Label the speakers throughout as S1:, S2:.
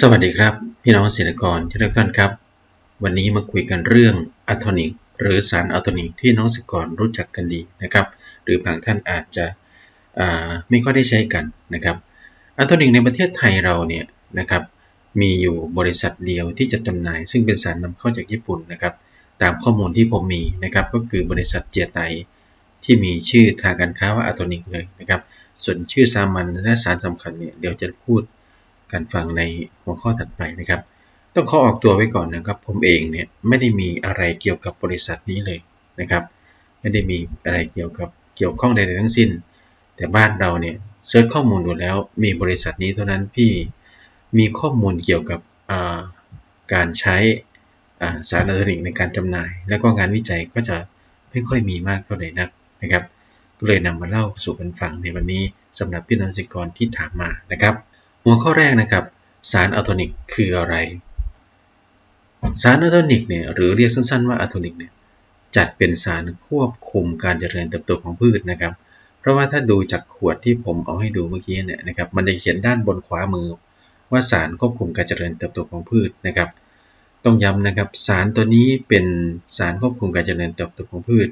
S1: สวัสดีครับ พี่น้องเกษตรกรที่รักท่านครับ วันนี้มาคุยกันเรื่องอะโทนิกหรือสารอะโทนิกที่น้องเกษตรกรรู้จักกันดีนะครับ หรือบางท่านอาจจะไม่ค่อยได้ใช้กันนะครับอะโทนิกในประเทศไทยเราเนี่ยนะครับมีอยู่บริษัทเดียวที่จะจำหน่าย ซึ่งเป็นสารนำเข้าจากญี่ปุ่นนะครับ ตามข้อมูลที่ผมมีนะครับก็คือบริษัทเจียไตที่มีชื่อทางการค้าว่าอะโทนิกเลยนะครับส่วนชื่อสามัญและสารสำคัญเนี่ยเดี๋ยวจะพูด การฟังในหัวข้อถัดไปนะครับ ต้องขอออกตัวไว้ก่อนนะครับ ผมเองเนี่ยไม่ได้มีอะไรเกี่ยวกับบริษัทนี้เลยนะครับ ไม่ได้มีอะไรเกี่ยวกับเกี่ยวข้องใดๆทั้งสิ้น แต่บ้านเราเนี่ยเซิร์ชข้อมูลดูแล้วมีบริษัทนี้เท่านั้นพี่มีข้อมูลเกี่ยวกับการใช้สารอะโทนิกในการจำหน่าย แล้วก็งานวิจัยก็จะไม่ค่อยมีมากเท่าไหร่นักนะครับ ก็เลยนำมาเล่าสู่กันฟังในวันนี้สำหรับพี่น้องสิกรที่ถามมานะครับ หัวข้อแรกนะครับสารอะโทนิกคืออะไร สารอะโทนิกเนี่ยหรือเรียกสั้นๆว่าอะโทนิกเนี่ยจัดเป็นสารควบคุมการเจริญเติบโตของพืชนะครับ เพราะว่าถ้าดูจากขวดที่ผมเอาให้ดูเมื่อกี้เนี่ยนะครับมันจะเขียนด้านบนขวามือ ว่าสารควบคุมการเจริญเติบโตของพืชนะครับ ต้องย้ำนะครับสารตัวนี้เป็นสารควบคุมการเจริญเติบโตของพืช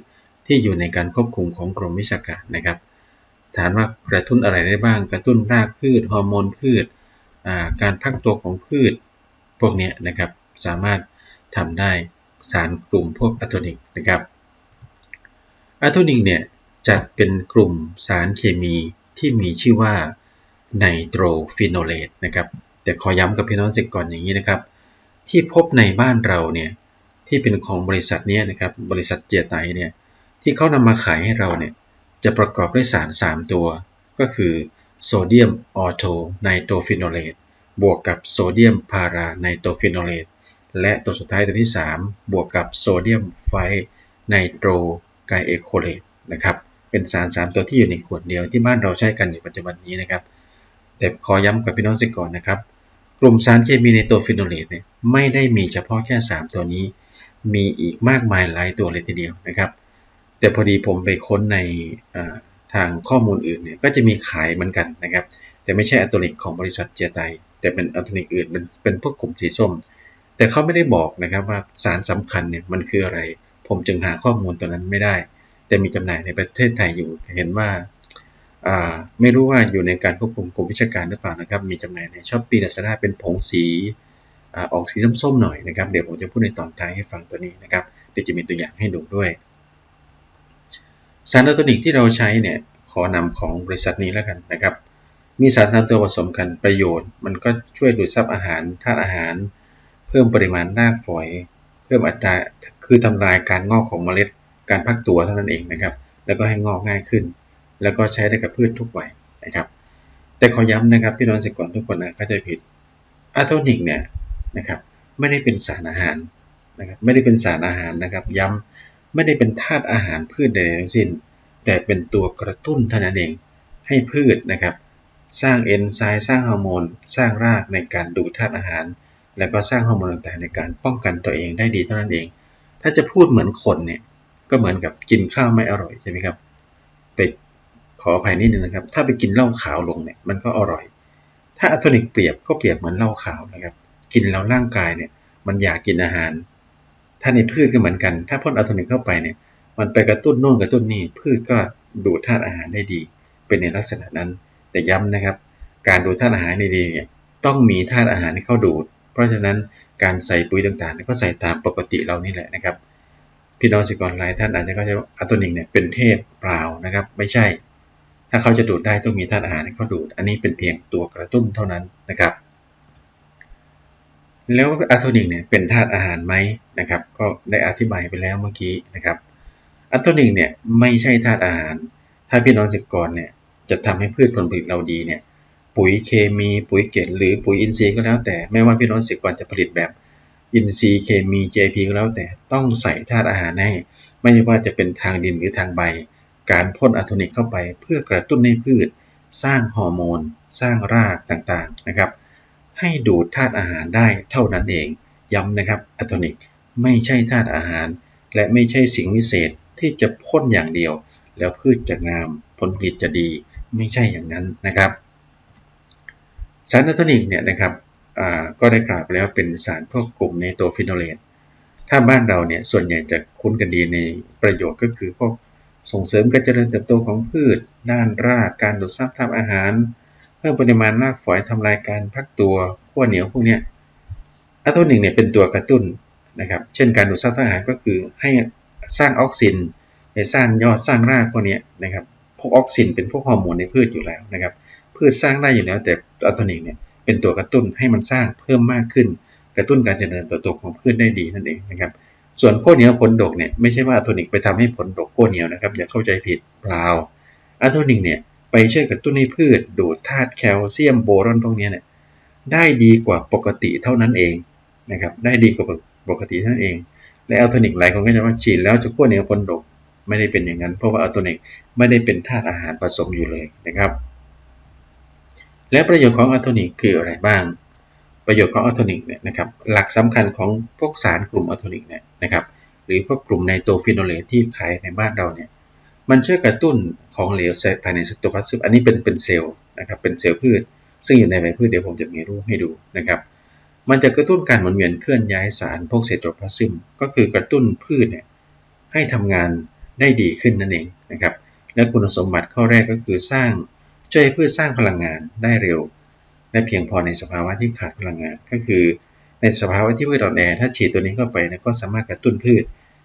S1: ที่อยู่ในการควบคุมของกรมวิชาการนะครับ ถามว่ากระตุ้นอะไรได้บ้าง กระตุ้นรากพืช ฮอร์โมนพืช การพักตัวของพืช พวกนี้นะครับ สามารถทำได้สารกลุ่มพวกอะโทนิกนะครับอะโทนิกเนี่ยจะเป็นกลุ่มสารเคมีที่มีชื่อว่าไนโตรฟิโนเลตนะครับ แต่ขอย้ำกับพี่น้องเสิก่อนอย่างนี้นะครับ ที่พบในบ้านเราเนี่ยที่เป็นของบริษัทนี้นะครับบริษัทเจียไตเนี่ยที่เขานำมาขายให้เราเนี่ย จะประกอบด้วยสาร 3 ตัว ก็คือโซเดียมออโทไนโตรฟิโนเลตบวกกับโซเดียมพาราไนโตรฟิโนเลตและตัวสุดท้ายตัวที่ 3 บวกกับโซเดียมไฟไนโตรไกเอโคเลตนะครับเป็นสาร 3 ตัวที่อยู่ในขวดเดียวที่บ้านเราใช้กันอยู่ปัจจุบันนี้นะครับแต่ขอย้ำกับพี่น้องสิก่อนนะครับ กลุ่มสารเคมีไนโตรฟิโนเลตเนี่ยไม่ได้มีเฉพาะแค่ 3 ตัวนี้ มีอีกมากมายหลายตัวเลยทีเดียวนะครับ แต่พอดีผมไปค้นในทางข้อมูลอื่นเนี่ยก็จะมีขายเหมือนกันนะครับ แต่ไม่ใช่อะโตนิกของบริษัทเจไตแต่เป็นอะโตนิกอื่นเป็นเป็นพวกกลุ่มสีส้ม แต่เขาไม่ได้บอกนะครับว่าสารสำคัญเนี่ยมันคืออะไร ผมจึงหาข้อมูลตัวนั้นไม่ได้ แต่มีจำหน่ายในประเทศไทยอยู่เห็นว่าไม่รู้ว่าอยู่ในการควบคุมกรมวิชาการหรือเปล่านะครับ มีจำหน่ายในช้อปปี้ลาซาด้าเป็นผงสีออกสีส้มๆหน่อยนะครับ เดี๋ยวผมจะพูดในตอนท้ายให้ฟังตัวนี้นะครับ เดี๋ยวจะมีตัวอย่างให้ดูด้วย สารอะโทนิกที่เราใช้เนี่ยขอนำของบริษัทนี้แล้วกันนะครับ มีสารสามตัวผสมกันประโยชน์ มันก็ช่วยดูดซับอาหารธาตุอาหาร เพิ่มปริมาณรากฝอย เพิ่มอัตราคือทำลายการงอกของเมล็ดการพักตัวเท่านั้นเองนะครับ แล้วก็ให้งอกง่ายขึ้น แล้วก็ใช้ได้กับพืชทุกวัยนะครับ แต่ขอย้ำนะครับพี่น้องสิกรทุกคนนะเข้าใจผิดอะโทนิกเนี่ยนะครับไม่ได้เป็นสารอาหารนะครับไม่ได้เป็นสารอาหารนะครับ ย้ำ ไม่ได้เป็นธาตุอาหารพืชใดทั้งสิ้น แต่เป็นตัวกระตุ้นเท่านั้นเองให้พืชนะครับ สร้างเอนไซม์สร้างฮอร์โมน สร้างรากในการดูดธาตุอาหาร แล้วก็สร้างฮอร์โมนต่างๆในการป้องกันตัวเองได้ดีเท่านั้นเอง ถ้าจะพูดเหมือนคนเนี่ยก็เหมือนกับกินข้าวไม่อร่อยใช่ไหมครับไปขออภัยนิดนึงนะครับ ถ้าไปกินเหล้าขาวลงเนี่ยมันก็อร่อย ถ้าอะโทนิกเปรียบก็เปรียบเหมือนเหล้าขาวนะครับ กินแล้วร่างกายเนี่ยมันอยากกินอาหาร ถ้าในพืชก็เหมือนกัน ถ้าพ่นอะโทนิกเข้าไปเนี่ย มันไปกระตุ้นโน่นกระตุ้นนี่ พืชก็ดูดธาตุอาหารได้ดี เป็นในลักษณะนั้น แต่ย้ำนะครับ การดูดธาตุอาหารในดีเนี่ย ต้องมีธาตุอาหารให้เข้าดูด เพราะฉะนั้นการใส่ปุ๋ยต่างๆ ก็ใส่ตามปกติเรานี่แหละนะครับ พี่น้องสิกรหลายท่านอาจจะเข้าใจว่าอะโทนิกเนี่ยเป็นเทพเปล่านะครับ ไม่ใช่ ถ้าเขาจะดูดได้ต้องมีธาตุอาหารให้เขาดูด อันนี้เป็นเพียงตัวกระตุ้นเท่านั้นนะครับ แล้วอะโทนิกเนี่ยเป็นธาตุอาหารไหมนะครับ ก็ได้อธิบายไปแล้วเมื่อกี้นะครับอะโทนิกเนี่ยไม่ใช่ธาตุอาหาร ถ้าพี่น้องเกษตรกรเนี่ยจะทำให้พืชผลผลิตเราดีเนี่ยปุ๋ยเคมีปุ๋ยเกล็ดหรือปุ๋ยอินทรีย์ก็แล้วแต่ไม่ว่าพี่น้องเกษตรกรจะผลิตแบบอินทรีย์เคมี JP ก็แล้วแต่ต้องใส่ธาตุอาหารให้ไม่ว่าจะเป็นทางดินหรือทางใบ การพ่นอะโทนิกเข้าไป เพื่อกระตุ้นให้พืช สร้างฮอร์โมน สร้างรากต่างๆนะครับ ให้ดูดธาตุอาหารได้เท่านั้นเอง ย้ำนะครับอะโทนิกไม่ใช่ธาตุอาหาร และไม่ใช่สิ่งวิเศษที่จะพ่นอย่างเดียว แล้วพืชจะงามผลผลิตจะดีไม่ใช่อย่างนั้นนะครับสารอะโทนิกเนี่ยนะครับก็ได้กล่าวไปแล้วเป็นสารพวกกลุ่มในตัวฟิโนเลตถ้าบ้านเราเนี่ยส่วนใหญ่จะคุ้นกันดีในประโยชน์ก็คือพวกส่งเสริมการเจริญเติบโตของพืช ด้านรากการดูดซับธาตุอาหาร เพิ่มปริมาณรากฝอยทำลายการพักตัวขั้วเหนียวพวกนี้อะโทนิกเนี่ยเป็นตัวกระตุ้นนะครับ เช่นการดูดซับธาตุอาหารก็คือให้สร้างออกซินไปสร้างยอดสร้างรากพวกนี้นะครับ พวกออกซินเป็นพวกฮอร์โมนในพืชอยู่แล้วนะครับ พืชสร้างได้อยู่แล้ว แต่อะโทนิกเนี่ยเป็นตัวกระตุ้นให้มันสร้างเพิ่มมากขึ้น กระตุ้นการเจริญเติบโตของพืชได้ดีนั่นเองนะครับ ส่วนโคเหนียวผลดกเนี่ยไม่ใช่ว่าอะโทนิกไปทำให้ผลดกโคเหนียวนะครับอย่าเข้าใจผิดเปล่าอะโทนิกเนี่ย ไปช่วยกระตุ้นให้พืช ดูดธาตุแคลเซียมโบรอนพวกนี้เนี่ยได้ดีกว่าปกติเท่านั้นเองนะครับได้ดีกว่าปกติเท่านั้นเอง และอะโทนิกหลายคนก็จะว่าฉีดแล้วจะโคเหนียวผลดกไม่ได้เป็นอย่างนั้น เพราะว่าอะโทนิกไม่ได้เป็นธาตุอาหารผสมอยู่เลยนะครับ และประโยชน์ของอะโทนิกคืออะไรบ้าง ประโยชน์ของอะโทนิกเนี่ยนะครับหลักสำคัญของพวกสารกลุ่มอะโทนิกเนี่ยนะครับหรือพวกกลุ่มไนโตรฟิโนเลตที่ขายในบ้านเราเนี่ย มันช่วยกระตุ้นของเหลวภายในสตอพลาสมอันนี้เป็นเป็นเซลล์นะครับเป็นเซลล์พืช ซึ่งอยู่ในใบพืชเดี๋ยวผมจะมีรูปให้ดูนะครับ มันจะกระตุ้นการหมุนเวียนเคลื่อนย้ายสารพวกเซโตพลาซึมก็คือกระตุ้นพืชเนี่ยให้ทำงานได้ดีขึ้นนั่นเองนะครับ และคุณสมบัติข้อแรกก็คือสร้างช่วยให้พืชสร้างพลังงานได้เร็วและเพียงพอในสภาวะที่ขาดพลังงาน ก็คือ ในสภาวะที่พืชอ่อนแอถ้าฉีดตัวนี้เข้าไปนะก็สามารถกระตุ้นพืช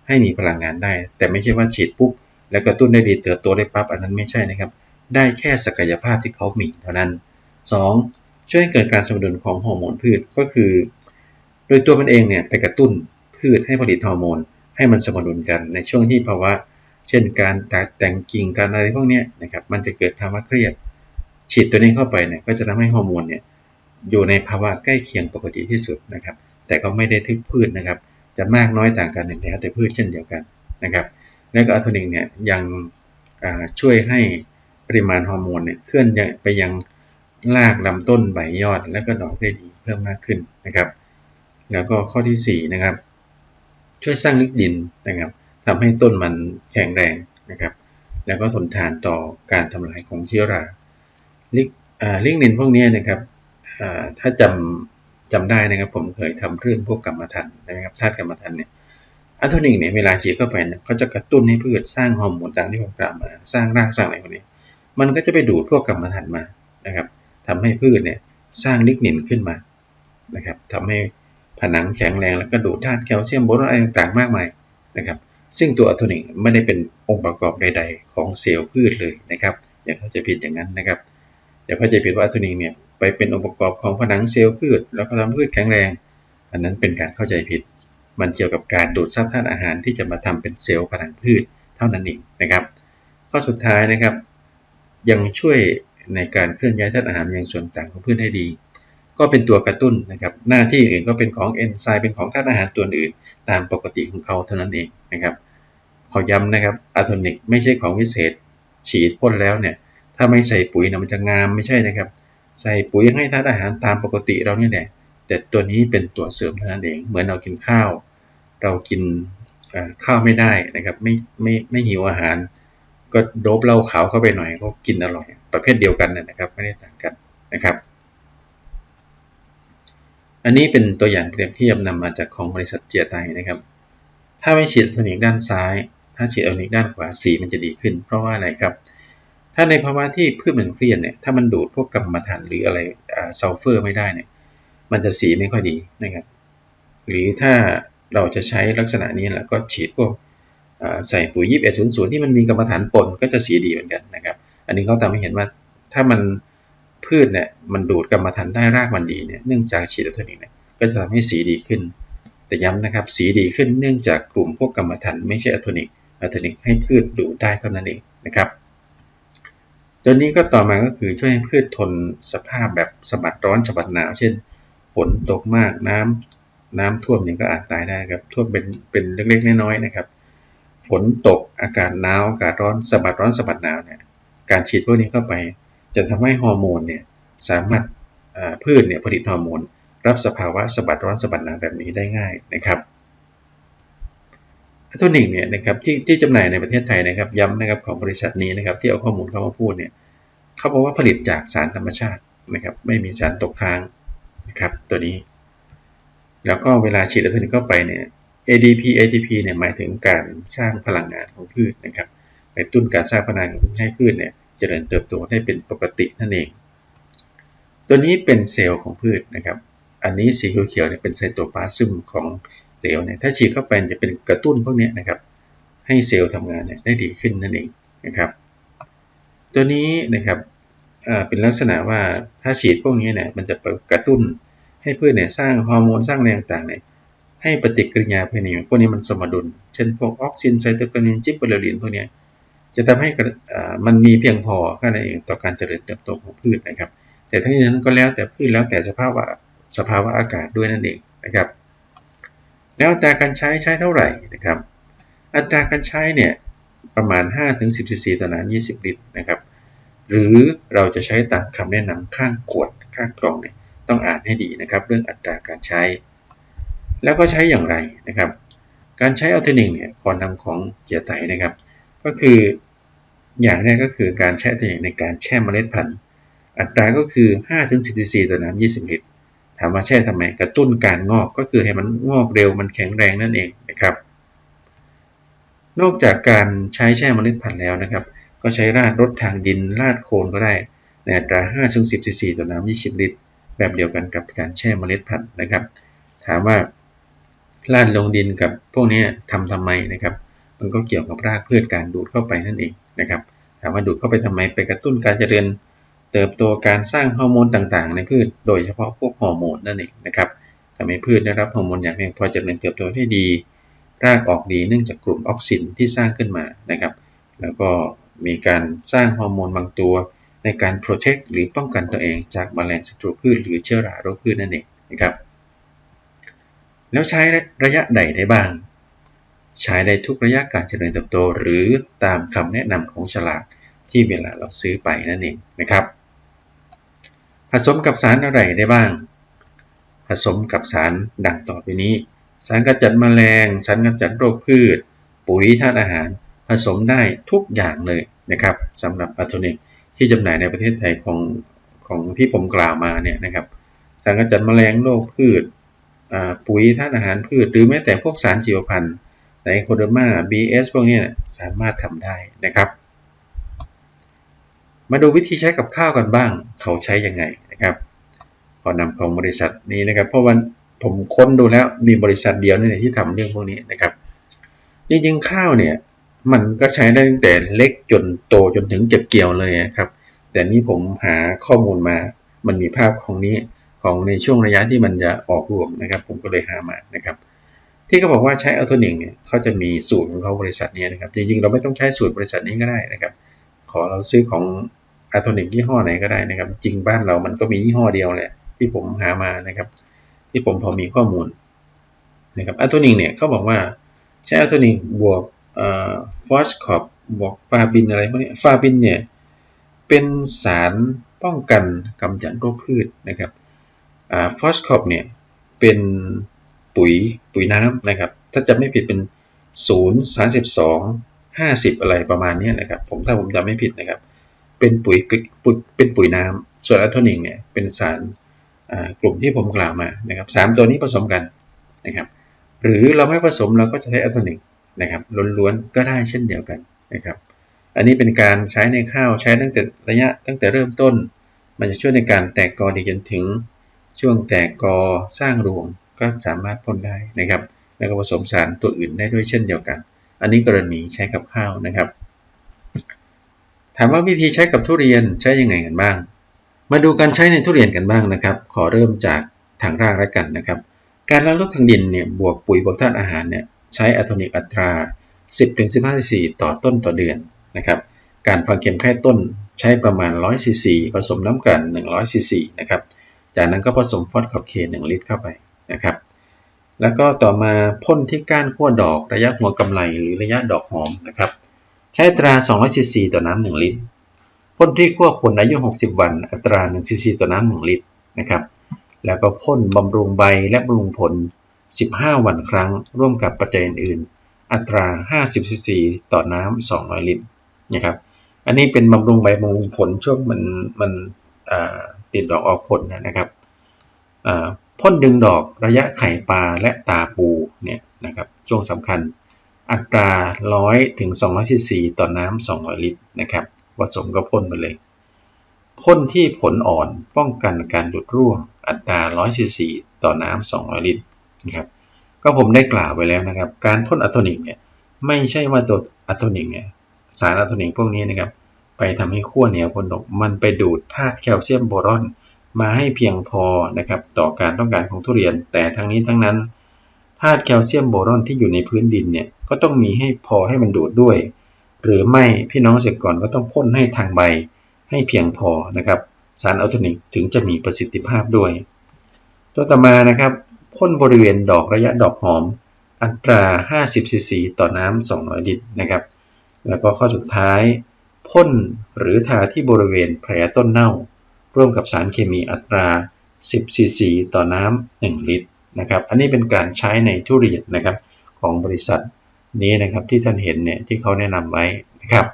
S1: ให้มีพลังงานได้ แต่ไม่ใช่ว่าฉีดปุ๊บ แล้วกระตุ้นได้ดีเติบโตได้ปั๊บอันนั้นไม่ใช่นะครับ ได้แค่ศักยภาพที่เขามีเท่านั้น 2. ช่วยให้เกิดการสมดุลของฮอร์โมนพืชก็คือ โดยตัวมันเองเนี่ยไปกระตุ้นพืชให้ผลิตฮอร์โมนให้มันสมดุลกันในช่วงที่ภาวะ เช่นการแต่งกิ่งการอะไรพวกนี้นะครับมันจะเกิดภาวะเครียด ฉีดตัวนี้เข้าไปเนี่ยก็จะทำให้ฮอร์โมนเนี่ยอยู่ในภาวะใกล้เคียงปกติที่สุดนะครับ แต่ก็ไม่ได้ทึกพืชนะครับ จะมากน้อยต่างกันแล้วแต่พืชเช่นเดียวกันนะครับ และก็อะโทนิกเนี่ยยังช่วยให้ปริมาณฮอร์โมนเนี่ยเคลื่อนไปยังรากลำต้นใบยอด และก็ดอกได้ดีเพิ่มมากขึ้นนะครับ แล้วก็ข้อที่4นะครับ ช่วยสร้างลึกดินนะครับทำให้ต้นมันแข็งแรงนะครับ แล้วก็ทนทานต่อการทำลายของเชื้อราลิกลิกนินพวกนี้นะครับถ้าจำจำได้นะครับผมเคยทำเรื่องพวกกรรมฐานนะครับธาตุกรรมฐานเนี่ย อะโทนิกเนี่ยเวลาฉีดเข้าไปเนี่ยเขาจะกระตุ้นให้พืชสร้างฮอร์โมนต่างที่ผมกล่าวมา สร้างรากสร้างอะไรพวกนี้ มันก็จะไปดูดพวกกรรมฐานมานะครับทำให้พืชเนี่ยสร้างลิกนินขึ้นมานะครับทำให้ผนังแข็งแรงแล้วก็ดูดธาตุแคลเซียมโบรอนอะไรต่างๆ มากมายนะครับ ซึ่งตัวอะโทนิกไม่ได้เป็นองค์ประกอบใด ๆ ของเซลล์พืชเลยนะครับอย่าเข้าใจผิดอย่างนั้นนะครับอย่าเข้าใจผิดว่าอะโทนิกเนี่ยไปเป็นองค์ประกอบของผนังเซลล์พืช แล้วก็ทำพืชแข็งแรง อันนั้นเป็นการเข้าใจผิด มันเกี่ยวกับการดูดซับธาตุอาหารที่จะมาทำเป็นเซลล์ผนังพืชเท่านั้นเองนะครับ ข้อสุดท้ายนะครับ ยังช่วยในการเคลื่อนย้ายธาตุอาหารยังส่วนต่างของพืชได้ดี ก็เป็นตัวกระตุ้นนะครับ หน้าที่อื่นก็เป็นของเอนไซม์เป็นของธาตุอาหารตัวอื่น ตามปกติของเขาเท่านั้นเองนะครับ ขอย้ำนะครับอะโทนิกไม่ใช่ของวิเศษ ฉีดพ่นแล้วเนี่ยถ้าไม่ใส่ปุ๋ยนะมันจะงามไม่ใช่นะครับ ใส่ปุ๋ยให้ธาตุอาหารตามปกติเราเนี่ยแหละแต่ตัวนี้เป็นตัวเสริมเท่านั้นเอง เหมือนเรากินข้าว เรากินข้าวไม่ได้นะครับ ไม่ไม่ไม่หิวอาหาร ก็โดบเหล้าขาวเข้าไปหน่อยก็กินอร่อย ประเภทเดียวกันนะครับ ไม่ได้ต่างกันนะครับ อันนี้เป็นตัวอย่างเปรียบเทียบนำมาจากของบริษัทเจียไตนะครับ ถ้าไม่ฉีดโทนิกด้านซ้าย ถ้าฉีดโทนิกด้านขวาสีมันจะดีขึ้น เพราะว่าอะไรครับ ถ้าในภาวะที่พืชมันเครียดเนี่ยถ้ามันดูดพวกกรรมฐานหรืออะไรซัลเฟอร์ไม่ได้เนี่ยมันจะสีไม่ค่อยดีนะครับ หรือถ้า เราจะใช้ลักษณะนี้แหละก็ฉีดพวกใส่ปุ๋ยยิบเอ็ดศูนย์ศูนย์ที่มันมีกรรมฐานปนก็จะสีดีเหมือนกันนะครับ อันนี้เขาทำให้เห็นว่าถ้ามันพืชเนี่ยมันดูดกรรมฐานได้รากมันดีเนี่ยเนื่องจากฉีดอัลโทนิกเนี่ยก็จะทำให้สีดีขึ้น แต่ย้ำนะครับสีดีขึ้นเนื่องจากกลุ่มพวกกรรมฐานไม่ใช่อัลโทนิกอัลโทนิกให้พืชดูดได้เท่านั้นเองนะครับตัวนี้ก็ต่อมาก็คือช่วยให้พืชทนสภาพแบบสบัดร้อนสบัดหนาว เช่นฝนตกมากน้ำ น้ำท่วมนี่ก็อาจตายได้ครับท่วมเป็นเป็นเล็กๆน้อยๆนะครับฝนตกอากาศหนาวอากาศร้อนสะบัดร้อนสะบัดหนาวเนี่ยการฉีดพวกนี้เข้าไป จะทำให้ฮอร์โมนเนี่ยสามารถพืชเนี่ยผลิตฮอร์โมน รับสภาวะสะบัดร้อนสะบัดหนาวแบบนี้ได้ง่ายนะครับโทนิกเนี่ยนะครับที่ที่จำหน่ายในประเทศไทยนะครับย้ำนะครับของบริษัทนี้นะครับที่เอาข้อมูลเข้ามาพูดเนี่ยเขาบอกว่าผลิตจากสารธรรมชาตินะครับไม่มีสารตกค้างนะครับตัวนี้ แล้วก็เวลาฉีดอะโทนิกเข้าไปเนี่ย ADP ATP เนี่ยหมายถึงการสร้างพลังงานของพืชนะครับกระตุ้นการสร้างพลังงานให้พืชเนี่ยเจริญเติบโตได้เป็นปกตินั่นเอง ตัวนี้เป็นเซลล์ของพืชนะครับ อันนี้สีเขียวๆเนี่ยเป็นไซโตพลาซึมของเหลวเนี่ยถ้าฉีดเข้าไปจะเป็นกระตุ้นพวกนี้นะครับ ให้เซลล์ทำงานเนี่ยได้ดีขึ้นนั่นเองนะครับ ตัวนี้นะครับเป็นลักษณะว่าถ้าฉีดพวกนี้เนี่ยมันจะกระตุ้น ให้พืชเนี่ยสร้างฮอร์โมนสร้างแรงต่างเนี่ยให้ปฏิกิริยาภายในพวกนี้มันสมดุล เช่นพวกออกซินไซโตคนินจิบเบอร์ลินพวกนี้จะทำให้มันมีเพียงพอแค่นั้นเองต่อการเจริญเติบโตของพืชนะครับ แต่ทั้งนี้นั้นก็แล้วแต่พืชแล้วแต่สภาพว่าสภาวะอากาศด้วยนั่นเองนะครับ แล้วอัตราการใช้ใช้เท่าไหร่นะครับ อัตราการใช้เนี่ยประมาณ 5-10ซีซีต่อน้ำ20 ลิตรนะครับ หรือเราจะใช้ตามคำแนะนำข้างขวดข้างกล่องเนี่ย ต้องอ่านให้ดีนะครับ เรื่องอัตราการใช้ แล้วก็ใช้อย่างไรนะครับ การใช้อัลเทอร์เนเนี่ยขอนำของเจียไตนะครับ ก็คืออย่างแรกก็คือการใช้อัลเทอร์เนในการแช่เมล็ดพันธุ์ อัตราก็คือ 5-10ซีซีต่อน้ำ20 ลิตรถามว่าแช่ทำไมกระตุ้นการงอกก็คือให้มันงอกเร็วมันแข็งแรงนั่นเองนะครับ นอกจากการใช้แช่เมล็ดพันธุ์แล้วนะครับ ก็ใช้ราดรดทางดินราดโคนก็ได้ในอัตรา5-10ซีซีต่อน้ำ20 ลิตร แบบเดียวกันกับการแช่เมล็ดพันธุ์นะครับ ถามว่าลาดลงดินกับพวกนี้ทำทำไมนะครับ มันก็เกี่ยวกับรากพืชการดูดเข้าไปนั่นเองนะครับ ถามว่าดูดเข้าไปทำไมไปกระตุ้นการเจริญเติบโตการสร้างฮอร์โมนต่างๆ ในพืช โดยเฉพาะพวกฮอร์โมนนั่นเองนะครับทำให้พืชได้รับฮอร์โมนอย่างเพียงพอเจริญเติบโตได้ดี รากออกดีเนื่องจากกลุ่มออกซินที่สร้างขึ้นมานะครับ แล้วก็มีการสร้างฮอร์โมนบางตัว ในการ protect หรือป้องกันตัวเองจากแมลงศัตรูพืชหรือเชื้อราโรคพืชนั่นเองนะครับ แล้วใช้ระยะใดได้บ้าง ใช้ได้ทุกระยะการเจริญเติบโต หรือตามคำแนะนำของฉลากที่เวลาเราซื้อไปนั่นเองนะครับ ผสมกับสารอะไรได้บ้าง ผสมกับสารดังต่อไปนี้ สารกำจัดแมลง สารกำจัดโรคพืช ปุ๋ยธาตุอาหาร ผสมได้ทุกอย่างเลยนะครับสำหรับอะโทนิก ที่จำหน่ายในประเทศไทยของของที่ผมกล่าวมาเนี่ยนะครับสารกำจัดแมลงโรคพืชปุ๋ยธาตุอาหารพืช หรือแม้แต่พวกสารชีวพันธุ์ในโคเดอร์มา BS พวกนี้สามารถทำได้นะครับ มาดูวิธีใช้กับข้าวกันบ้าง เขาใช้ยังไงนะครับขอนำของบริษัทนี้นะครับ เพราะวันผมค้นดูแล้วมีบริษัทเดียวนี่ที่ทำเรื่องพวกนี้นะครับ จริงๆข้าวเนี่ย มันก็ใช้ได้ตั้งแต่เล็กจนโตจนถึงเก็บเกี่ยวเลยครับ แต่นี่ผมหาข้อมูลมา มันมีภาพของนี้ของในช่วงระยะที่มันจะออกรวมนะครับ ผมก็เลยหามานะครับ ที่เขาบอกว่าใช้อัลโทนิกเนี่ยเขาจะมีสูตรของเขาบริษัทนี้นะครับ จริงๆ เราไม่ต้องใช้สูตรบริษัทนี้ก็ได้นะครับ ขอเราซื้อของอัลโทนิกยี่ห้อไหนก็ได้นะครับ จริงบ้านเรามันก็มียี่ห้อเดียวแหละที่ผมหามานะครับ ที่ผมพอมีข้อมูลนะครับอัลโทนิกเนี่ยเขาบอกว่าใช้อัลโทนิกบวก ฟอสคอปบอกฟาบินอะไรพวกนี้ฟาบินเนี่ยเป็นสารป้องกันกำจัดโรคพืชนะครับฟอสคอปเนี่ยเป็นปุ๋ยปุ๋ยน้ำนะครับ ถ้าจะไม่ผิดเป็น 0 32 50 อะไรประมาณนี้นะครับ ผมถ้าผมจำไม่ผิดนะครับ เป็นปุ๋ยปุ๋ยเป็นปุ๋ยน้ำส่วนอะโทนิกเนี่ยเป็นสารกลุ่มที่ผมกล่าวมานะครับสามตัวนี้ผสมกันนะครับ หรือเราไม่ผสมเราก็จะใช้อะโทนิก นะครับล้วนๆก็ได้เช่นเดียวกันนะครับ อันนี้เป็นการใช้ในข้าวใช้ตั้งแต่ระยะตั้งแต่เริ่มต้น มันจะช่วยในการแตกกอดีจนถึง ช่วงแตกกอสร้างรวงก็สามารถพ่นได้นะครับ แล้วก็ผสมสารตัวอื่นได้ด้วยเช่นเดียวกัน อันนี้กรณีใช้กับข้าวนะครับ ถามว่าวิธีใช้กับทุเรียนใช้ยังไงกันบ้าง มาดูการใช้ในทุเรียนกันบ้างนะครับ ขอเริ่มจากทางรากแล้วกันนะครับ การละลดทางดินเนี่ยบวกปุ๋ยบวกธาตุอาหารเนี่ย ใช้อะโทนิกอัตรา 10-15ซีซีต่อต้นต่อเดือนนะครับ การฝังเข็มแค่ต้นใช้ประมาณ 100ซีซีผสมน้ำกัน 100ซีซีนะครับ จากนั้นก็ผสมฟอสคอบเค1ลิตรเข้าไปนะครับ แล้วก็ต่อมาพ่นที่ก้านขั้วดอกระยะหัวกำไลหรือระยะดอกหอมนะครับ ใช้อัตรา 200ซีซีต่อน้ำ1ลิตรพ่นที่ขั้วผลอายุ 60 วัน อัตรา1ซีซีต่อน้ำ1ลิตรนะครับ แล้วก็พ่นบำรุงใบและบำรุงผล 15 วันครั้ง ร่วมกับปัจจัยอื่นๆ อัตรา 50ซีซีต่อน้ำ200 ลิตรนะครับ อันนี้เป็นบำรุงใบบำรุงผลช่วงมันมันติดดอกออกผลนะครับพ่นดึงดอกระยะไข่ปลาและตาปูเนี่ยนะครับช่วงสำคัญอัตรา 100 ถึง 200ซีซีต่อน้ำ200 ลิตรนะครับผสมก็พ่นไปเลย พ่นที่ผลอ่อนป้องกันการหลุดร่วง อัตรา 100ซีซีต่อน้ำ200 ลิตร นะครับก็ผมได้กล่าวไว้แล้วนะครับ การพ่นอะโทนิกเนี่ยไม่ใช่ว่าตัวอะโทนิกเนี่ยสารอะโทนิกพวกนี้นะครับ ไปทำให้ขั้วเหนียวพนดกมันไปดูดธาตุแคลเซียมโบรอน มาให้เพียงพอนะครับต่อการต้องการของทุเรียน แต่ทั้งนี้ทั้งนั้นธาตุแคลเซียมโบรอนที่อยู่ในพื้นดินเนี่ยก็ต้องมีให้พอให้มันดูดด้วย หรือไม่พี่น้องเกษตรกรก็ต้องพ่นให้ทางใบให้เพียงพอนะครับ สารอัลโทนิกถึงจะมีประสิทธิภาพด้วย ตัวต่อมานะครับ พ่นบริเวณดอกระยะดอกหอม อัตรา 50ซีซีต่อน้ำ200 ลิตรนะครับ แล้วก็ข้อสุดท้าย พ่นหรือทาที่บริเวณแผลต้นเน่า ร่วมกับสารเคมีอัตรา 10ซีซีต่อน้ำ1ลิตรนะครับ อันนี้เป็นการใช้ในทุเรียนนะครับของบริษัทนี้นะครับที่ท่านเห็นเนี่ยที่เขาแนะนำไว้นะครับ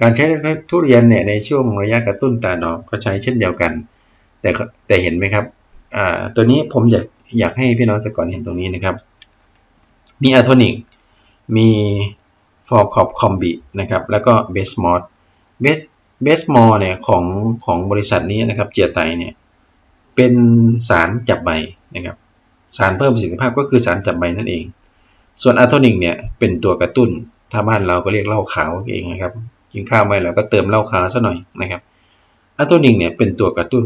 S1: การใช้ทุเรียนเนี่ยในช่วงระยะกระตุ้นตาดอกก็ใช้เช่นเดียวกัน แต่แต่เห็นไหมครับ ตัวนี้ผมอยากอยากให้พี่น้องสกอนเห็นตรงนี้นะครับ มีอะโทนิกมีฟอร์คอบคอมบินะครับ แล้วก็เบสมอดเบสเบสมอร์เนี่ยของของบริษัทนี้นะครับเจียไตเนี่ยเป็นสารจับใบนะครับสารเพิ่มประสิทธิภาพก็คือสารจับใบนั่นเอง ส่วนอะโทนิกเนี่ยเป็นตัวกระตุ้นถ้าบ้านเราก็เรียกเหล้าขาวเองนะครับ กินข้าวไปแล้วก็เติมเหล้าขาวซะหน่อยนะครับ อะโทนิกเนี่ยเป็นตัวกระตุ้น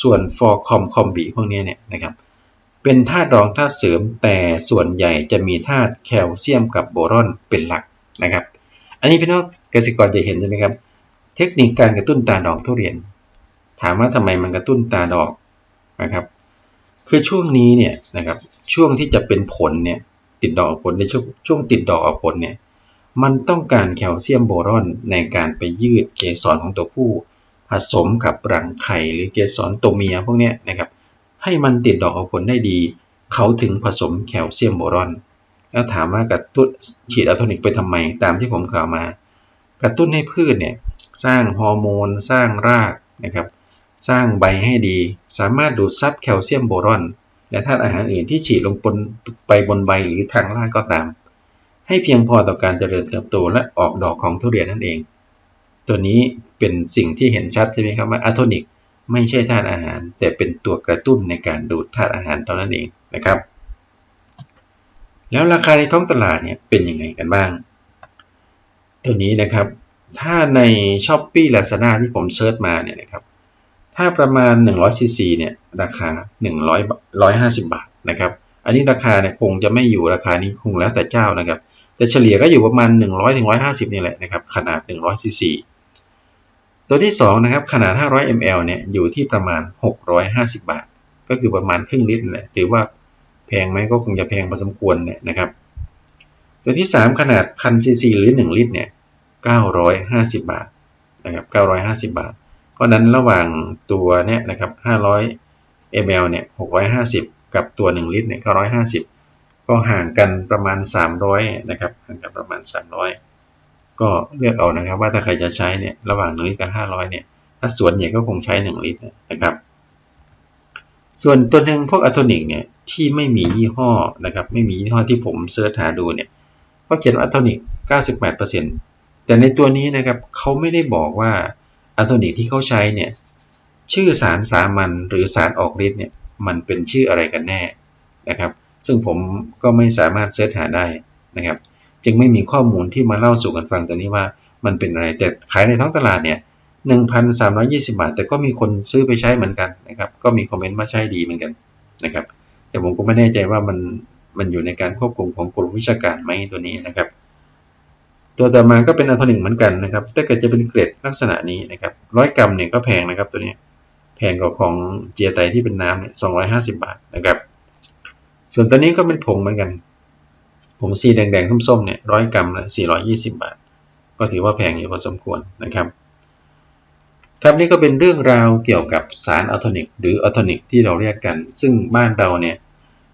S1: ส่วนฟอร์คอมคอมบีพวกนี้เนี่ยนะครับ เป็นธาตุรองธาตุเสริม แต่ส่วนใหญ่จะมีธาตุแคลเซียมกับโบรอนเป็นหลักนะครับ อันนี้พี่น้องเกษตรกรจะเห็นใช่ไหมครับ เทคนิคการกระตุ้นตาดอกทุเรียน ถามว่าทำไมมันกระตุ้นตาดอกนะครับ คือช่วงนี้เนี่ยนะครับ ช่วงที่จะเป็นผลเนี่ยติดดอกออกผลในช่วงช่วงติดดอกออกผลเนี่ย มันต้องการแคลเซียมโบรอนในการไปยืดเกสรของตัวผู้ ผสมกับรังไข่หรือเกสรตัวเมียพวกนี้นะครับให้มันติดดอกออกผลได้ดี เขาถึงผสมแคลเซียมโบรอน แล้วถามว่ากระตุ้นฉีดอะโทนิกไปทำไม ตามที่ผมกล่าวมา กระตุ้นให้พืชเนี่ยสร้างฮอร์โมน สร้างรากนะครับสร้างใบให้ดี สามารถดูดซับแคลเซียมโบรอน และธาตุอาหารอื่นที่ฉีดลงบนไปบนใบหรือทางรากก็ตาม ให้เพียงพอต่อการเจริญเติบโตและออกดอกของทุเรียนนั่นเอง ตัวนี้เป็นสิ่งที่เห็นชัดใช่ไหมครับว่าอะโทนิกไม่ใช่ธาตุอาหาร แต่เป็นตัวกระตุ้นในการดูดธาตุอาหารเท่านั้นเองนะครับ แล้วราคาในท้องตลาดเนี่ยเป็นยังไงกันบ้าง ตัวนี้นะครับ ถ้าใน s h อ p e e Lazada ที่ผมเซิร์ชมาเนี่ยนะครับ ถ้าประมาณ100ซีซีเนี่ยราคา 100 150 บาทนะครับ อันนี้ราคาเนี่ยคงจะไม่อยู่ราคานี้คงแล้วแต่เจ้านะครับ แต่เฉลี่ยก็อยู่ประมาณ 100ถึง150 นี่แหละนะครับ ขนาด100ซีซี ตัวที่2นะครับขนาด 500 ml เนี่ยอยู่ที่ประมาณ 650 บาท ก็คือประมาณครึ่งลิตรแหละถือว่าแพงไหมก็คงจะแพงพอสมควรเนี่ยนะครับ ตัวที่ 3 ขนาด 1000ซีซีหรือ 1 ลิตรเนี่ย950 บาทนะครับ950 บาท เพราะนั้นระหว่างตัวเนี่ยนะครับ500 ml เนี่ย650 กับตัว 1 ลิตรเนี่ย950 ก็ห่างกันประมาณ 300นะครับห่างกันประมาณ 300 ก็เลือกเอานะครับ ว่าถ้าใครจะใช้เนี่ยระหว่าง1ลิตรกับ500เนี่ยถ้าส่วนใหญ่ก็คงใช้1ลิตรนะครับ ส่วนตัวหนึ่งพวกอะโทนิกเนี่ยที่ไม่มียี่ห้อนะครับ ไม่มียี่ห้อที่ผมเสิร์ชหาดูเนี่ยเขาเขียนว่าอะโทนิก98%แต่ในตัวนี้นะครับเขาไม่ได้บอกว่าอะโทนิกที่เขาใช้เนี่ยชื่อสารสามัญหรือสารออกฤทธิ์เนี่ยมันเป็นชื่ออะไรกันแน่นะครับ ซึ่งผมก็ไม่สามารถเสิร์ชหาได้นะครับ จึงไม่มีข้อมูลที่มาเล่าสู่กันฟังตัวนี้ว่ามันเป็นอะไร แต่ขายในท้องตลาดเนี่ย1,320 บาท แต่ก็มีคนซื้อไปใช้เหมือนกันนะครับ ก็มีคอมเมนต์มาใช้ดีเหมือนกันนะครับ แต่ผมก็ไม่แน่ใจว่ามันมันอยู่ในการควบคุมของกรมวิชาการไหมตัวนี้นะครับ ตัวต่อมาก็เป็นอะโทนิกเหมือนกันนะครับถ้าเกิดจะเป็นเกรดลักษณะนี้นะครับร้อยกรัมเนี่ยก็แพงนะครับตัวนี้ แพงกว่าของเจียไตที่เป็นน้ำเนี่ยสองบาทนะครับ ส่วนตัวนี้ก็เป็นผงเหมือนกัน ผมสีแดงๆส้มๆเนี่ยร้อยกรัมละ420 บาท ก็ถือว่าแพงอยู่พอสมควรนะครับ ครับนี่ก็เป็นเรื่องราวเกี่ยวกับสารอัลโทนิกหรืออัลโทนิกที่เราเรียกกัน ซึ่งบ้านเราเนี่ย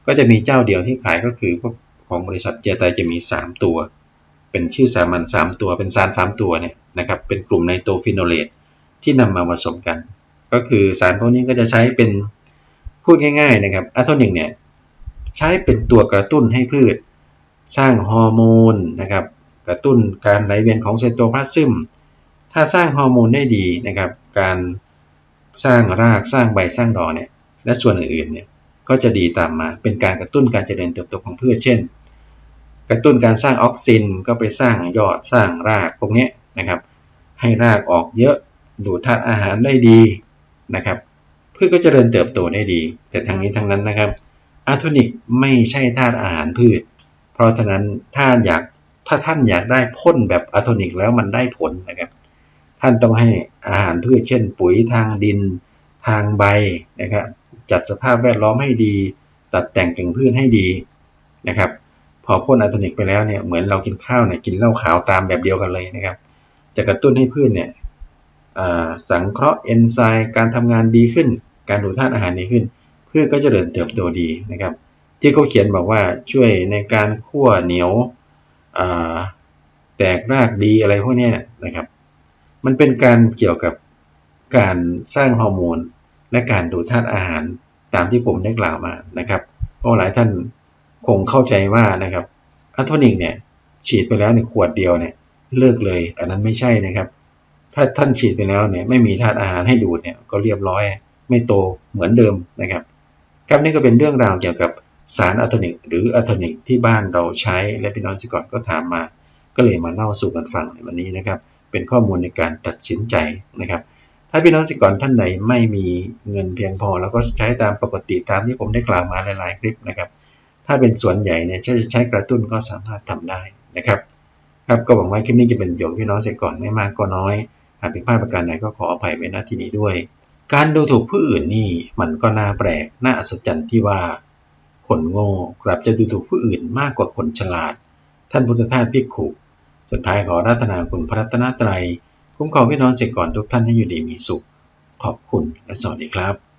S1: ก็จะมีเจ้าเดียวที่ขายก็คือพวกของบริษัทเจไตจะมี 3 ตัว เป็นชื่อสามัญ3ตัวเป็นสาร 3 ตัวเนี่ยนะครับเป็นกลุ่มไนโตรฟิโนเลตที่นำมาผสมกัน ก็คือสารพวกนี้ก็จะใช้เป็นพูดง่าย ๆ นะครับอะโทนิกเนี่ยใช้เป็นตัวกระตุ้นให้พืช สร้างฮอร์โมนนะครับกระตุ้นการไหลเวียนของไซโตพลาซึมถ้าสร้างฮอร์โมนได้ดีนะครับ การสร้างรากสร้างใบสร้างดอกเนี่ยและส่วนอื่นๆเนี่ยก็จะดีตามมาเป็นการกระตุ้นการเจริญเติบโตของพืชเช่น กระตุ้นการสร้างออกซินก็ไปสร้างยอดสร้างรากพวกนี้นะครับ ให้รากออกเยอะดูดธาตุอาหารได้ดีนะครับพืชก็เจริญเติบโตได้ดี แต่ทั้งนี้ทั้งนั้นนะครับอะโทนิกไม่ใช่ธาตุอาหารพืช เพราะฉะนั้นถ้าอยากถ้าท่านอยากได้พ่นแบบอะโทนิกแล้วมันได้ผลนะครับ ท่านต้องให้อาหารพืชเช่น ปุ๋ยทางดินทางใบนะครับจัดสภาพแวดล้อมให้ดี ตัดแต่งกิ่งพืชให้ดีนะครับ พอพ่นอะโทนิกไปแล้วเนี่ยเหมือนเรากินข้าวเนี่ยกินเหล้าขาวตามแบบเดียวกันเลยนะครับ จะกระตุ้นให้พืชเนี่ยสังเคราะห์เอนไซม์การทำงานดีขึ้น การดูดธาตุอาหารดีขึ้นพืชก็จะเจริญเติบโตดีนะครับ ที่เขาเขียนบอกว่าช่วยในการคั่วเหนียวแตกรากดีอะไรพวกนี้นะครับ มันเป็นการเกี่ยวกับการสร้างฮอร์โมนและการดูดธาตุอาหารตามที่ผมได้กล่าวมานะครับ เพราะหลายท่านคงเข้าใจว่านะครับอะโทนิกเนี่ยฉีดไปแล้วในขวดเดียวเนี่ยเลิกเลย อันนั้นไม่ใช่นะครับ ถ้าท่านฉีดไปแล้วเนี่ยไม่มีธาตุอาหารให้ดูดเนี่ยก็เรียบร้อย ไม่โตเหมือนเดิมนะครับ ครับนี่ก็เป็นเรื่องราวเกี่ยวกับ สารอะโทนิกหรืออะโทนิกที่บ้านเราใช้และพี่น้องสิกรก็ถามมา ก็เลยมาเล่าสู่กันฟังในวันนี้นะครับ เป็นข้อมูลในการตัดสินใจนะครับ ถ้าพี่น้องสิกรท่านใดไม่มีเงินเพียงพอ แล้วก็ใช้ตามปกติตามที่ผมได้กล่าวมาหลายๆ คลิปนะครับ ถ้าเป็นส่วนใหญ่เนี่ยใช้ใช้กระตุ้นก็สามารถทำได้นะครับ ครับก็หวังว่าคลิปนี้จะเป็นประโยชน์พี่น้องสียก่อนไม่มากก็น้อยหากผิดพลาดประการใดก็ขออภัยไว้ณที่นี้ด้วย การดูถูกผู้อื่นนี่มันก็น่าแปลกน่าอัศจรรย์ที่ว่า คนโง่กลับจะดูถูกผู้อื่นมากกว่าคนฉลาด ท่านพุทธทาสพิกขุสุดท้ายขอรัตนาคุณพระรัตนตรัย คุ้มครองพี่น้องเสียก่อนทุกท่านให้อยู่ดีมีสุข ขอบคุณและสวัสดีครับ